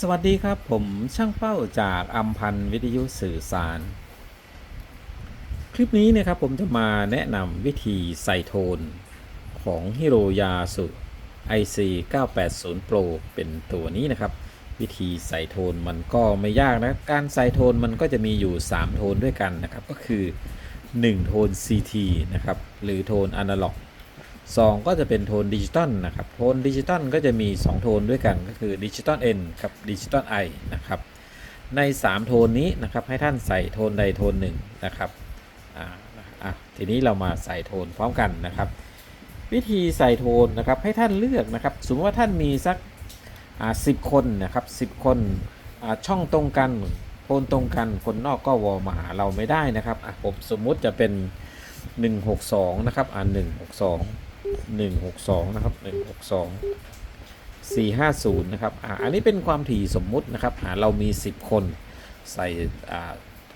สวัสดีครับผมช่างเป้าจากอัมพันธ์วิทยุสื่อสาร คลิปนี้นะครับผมจะมาแนะนำวิธีใส่โทนของฮิโรยาสุ IC 980 Pro เป็นตัวนี้นะครับ วิธีใส่โทนมันก็ไม่ยากนะ การใส่โทนมันก็จะมีอยู่ 3 โทนด้วยกันนะครับ ก็คือ 1 โทน CT นะครับ หรือโทนอนาล็อก 2 ก็จะเป็นโทนดิจิตอลนะครับ โทนดิจิตอลก็จะมี 2 โทนด้วยกันก็คือดิจิตอล N กับดิจิตอล I นะครับ ใน 3 โทนนี้นะครับให้ท่านใส่โทนใดโทนหนึ่งนะครับอ่าอะทีนี้เรามาใส่โทนพร้อมกันนะครับ วิธีใส่โทนนะครับให้ท่านเลือกนะครับ สมมติว่าท่านมีสักอ่าสิบคนนะครับสิบคนอ่าช่องตรงกันโทนตรงกันคนนอกก็วอมาหาเราไม่ได้นะครับอะผมสมมุติจะเป็น 162 นะครับอ่า162 162 นะครับ 162 450 นะครับอ่าอันนี้เป็นความถี่สมมุตินะครับอ่าเรามี 10 คนใส่อ่า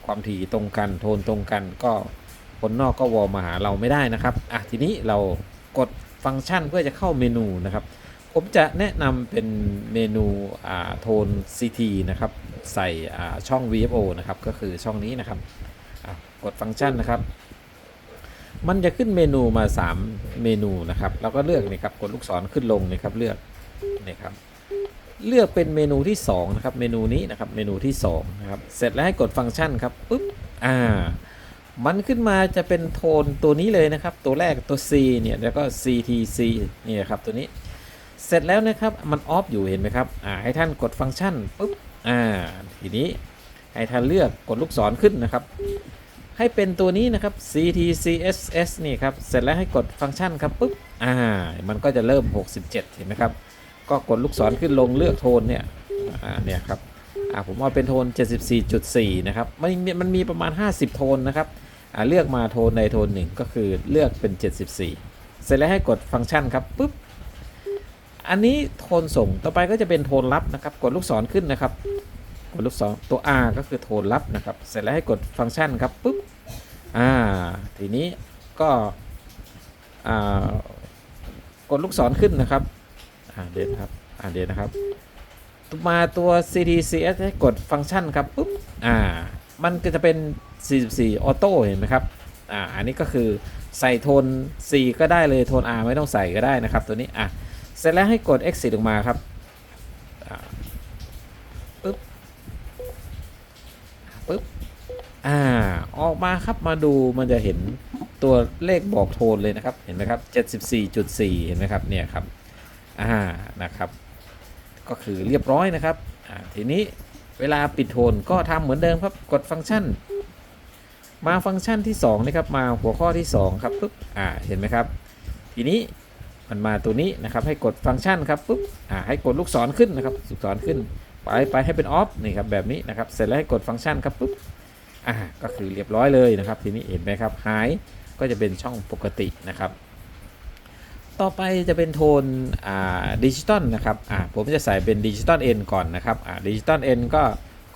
ความถี่ตรงกันโทนตรงกันก็คนนอกก็วอลมาหาเราไม่ได้นะครับอะทีนี้เรากดฟังก์ชันเพื่อจะเข้าเมนูนะครับ ผมจะแนะนำเป็นเมนูอ่าโทน CT นะครับ ใส่อ่าช่อง VFO นะครับ ก็คือช่องนี้นะครับ กดฟังก์ชันนะครับ มันจะขึ้นเมนูมา 3 เมนูนะครับแล้วก็เลือกนี่ครับกดลูกศรขึ้นลงนี่ครับเลือกนี่ครับเลือกเป็นเมนูที่2นะครับเมนูนี้นะครับเมนูที่2นะครับเสร็จแล้วให้กดฟังก์ชันครับปุ๊บอ่ามันขึ้นมาจะเป็นโทนตัวนี้เลยนะครับ ตัวแรกตัว C เนี่ยแล้วก็ CTC นี่ครับตัวนี้ เสร็จแล้วนะครับมันออฟอยู่เห็นไหมครับอ่าให้ท่านกดฟังก์ชันปุ๊บอ่าทีนี้ให้ท่านเลือกกดลูกศรขึ้นนะครับ ให้เป็นตัวนี้นะครับ CTCSS นี่ครับ เสร็จแล้วให้กดฟังก์ชันครับปุ๊บ อ่า มันก็จะเริ่ม 67 เห็นไหมครับ ก็กดลูกศรขึ้นลงเลือกโทนเนี่ย อ่า เนี่ยครับ อ่า ผมเอาเป็นโทน 74.4 นะครับ มันมันมีประมาณ 50 โทนนะครับ อ่า เลือกมาโทนใดโทนหนึ่งก็คือเลือกเป็น 74 เสร็จแล้วให้กดฟังก์ชันครับปุ๊บ อันนี้โทนส่ง ต่อไปก็จะเป็นโทนรับนะครับ กดลูกศรขึ้นนะครับ กดลูกศรตัว R ก็คือโทนรับนะครับ เสร็จแล้วให้กดฟังก์ชันครับปุ๊บ อ่าทีนี้ก็กดลูกศรขึ้นนะครับอ่าเดี๋ยวนะครับอ่าเดี๋ยวนะครับ มาตัว CTCS ให้กดฟังก์ชันครับปุ๊บอ่ามันก็จะเป็น 44 ออโต้เห็นไหมครับอ่าอันนี้ก็คือใส่โทน C ก็ได้เลยโทน R ไม่ต้องใส่ก็ได้นะครับ ตัวนี้อะเสร็จแล้วให้กด exit ออกมาครับอ่าปึ๊บปึ๊บ อ่า ออกมาครับมาดูมันจะเห็นตัวเลขบอกโทนเลยนะครับ เห็นไหมครับ 74.4 เห็นไหมครับ เนี่ยครับ อ่า นะครับ ก็คือเรียบร้อยนะครับ อ่า ทีนี้เวลาปิดโทนก็ทำเหมือนเดิมครับ กดฟังก์ชัน มาฟังก์ชันที่2นะครับ มาหัวข้อที่ 2 ครับปุ๊บ อ่า เห็นไหมครับ ทีนี้มันมาตัวนี้นะครับ ให้กดฟังก์ชันครับปุ๊บ อ่า ให้กดลูกศรขึ้นนะครับ ลูกศรขึ้น ไปไปให้เป็นออฟ นี่ครับ แบบนี้นะครับ เสร็จแล้วให้กดฟังก์ชันครับปุ๊บ อ่าก็คือเรียบร้อยเลยนะครับ ทีนี้เห็นไหมครับหายก็จะเป็นช่องปกตินะครับ ต่อไปจะเป็นโทนอ่าดิจิตอลนะครับอ่าผมจะใส่เป็นดิจิตอล N ก่อนนะครับอ่าดิจิตอล N ก็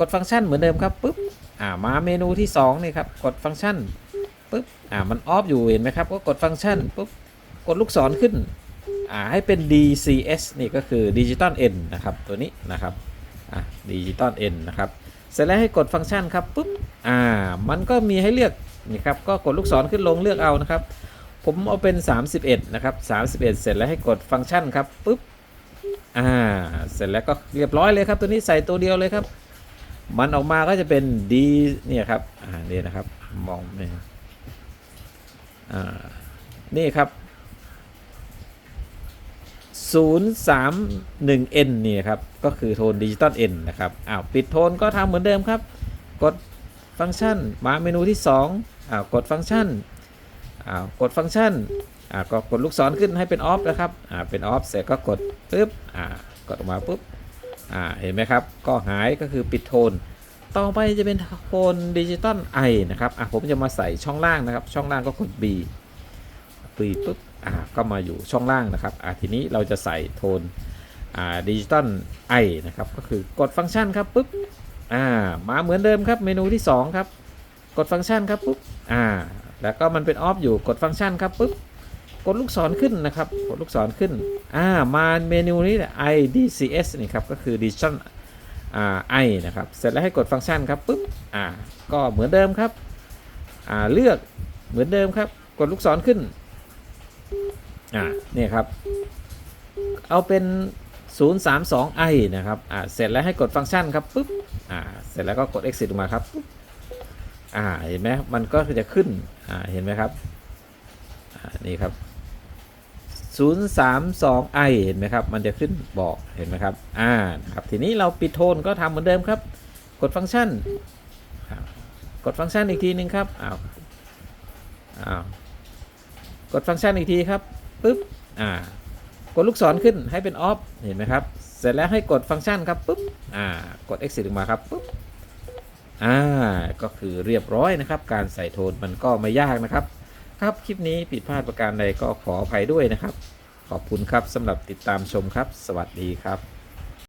กดฟังก์ชันเหมือนเดิมครับปุ๊บอ่ามาเมนูที่2นี่ครับกดฟังก์ชันปุ๊บอ่ามันออฟอยู่เห็นไหมครับก็กดฟังก์ชันปุ๊บกดลูกศรขึ้นอ่าให้เป็น DCS นี่ก็คือดิจิตอล N นนะครับตัวนี้นะครับอ่าดิจิตอล N นะครับ เสร็จแล้วให้กดฟังก์ชันครับปุ๊บอ่า มันก็มีให้เลือกนี่ครับก็กดลูกศรขึ้นลงเลือกเอานะครับ ผมเอาเป็น 31 นะครับ 31 เสร็จแล้วให้กดฟังก์ชันครับปุ๊บอ่า เสร็จแล้วก็เรียบร้อยเลยครับ ตัวนี้ใส่ตัวเดียวเลยครับ มันออกมาก็จะเป็น D เนี่ยครับอ่านี่นะครับมองไม่อ่านี่ครับ 031N นี่ครับ ก็คือโทนดิจิตอล N นะครับ อ้าว ปิดโทนก็ทำเหมือนเดิมครับ กดฟังก์ชัน มาเมนูที่ 2อ้าว กดฟังก์ชัน อ้าว กดฟังก์ชัน อ่า ก็กดลูกศรขึ้นให้เป็นออฟนะครับ อ่า เป็นออฟเสร็จก็กดปึ๊บ อ่า กดออกมาปุ๊บ อ่า เห็นไหมครับ ก็หายก็คือปิดโทน ต่อไปจะเป็นโทนดิจิตอล I นะครับ อะผมจะมาใส่ช่องล่างนะครับ ช่องล่างก็กด B B ปุ๊บ อ่าก็มาอยู่ช่องล่างนะครับอ่าทีนี้เราจะใส่โทนอ่าดิจิตอล I นะครับก็คือกดฟังก์ชันครับปุ๊บอ่ามาเหมือนเดิมครับเมนูที่ 2 ครับ กดฟังก์ชันครับปุ๊บอ่าแล้วก็มันเป็นออฟอยู่กดฟังก์ชันครับปุ๊บกดลูกศรขึ้นนะครับกดลูกศรขึ้นอ่ามาเมนูนี้ IDCS นี่ครับก็คือ Digital อ่าไอนะครับเสร็จแล้วให้กดฟังก์ชันครับปุ๊บอ่าก็เหมือนเดิมครับอ่าเลือกเหมือนเดิมครับ กดลูกศรขึ้น อ่าเนี่ยครับ เอาเป็น 032 i นะครับอ่าเสร็จแล้วให้กดฟังก์ชันครับปุ๊บอ่าเสร็จแล้วก็กด exit ออกมาครับปุ๊บอ่าเห็นไหมมันก็จะขึ้นอ่าเห็นไหมครับอ่านี่ครับ 032 i เห็นไหมครับ มันจะขึ้นบอกเห็นไหมครับอ่านะครับทีนี้เราปิดโทนก็ทำเหมือนเดิมครับ กดฟังก์ชันกดฟังก์ชันอีกทีหนึ่งครับอ้าวอ้าวกดฟังก์ชันอีกทีครับ ปุ๊บอ่ากดลูกศรขึ้นให้เป็นออฟเห็นไหมครับ เสร็จแล้วให้กดฟังก์ชันครับปุ๊บอ่ากด exit ออกมาครับปุ๊บอ่าก็คือเรียบร้อยนะครับ การใส่โทนมันก็ไม่ยากนะครับ ครับคลิปนี้ผิดพลาดประการใดก็ขออภัยด้วยนะครับ ขอบคุณครับสำหรับติดตามชมครับ สวัสดีครับ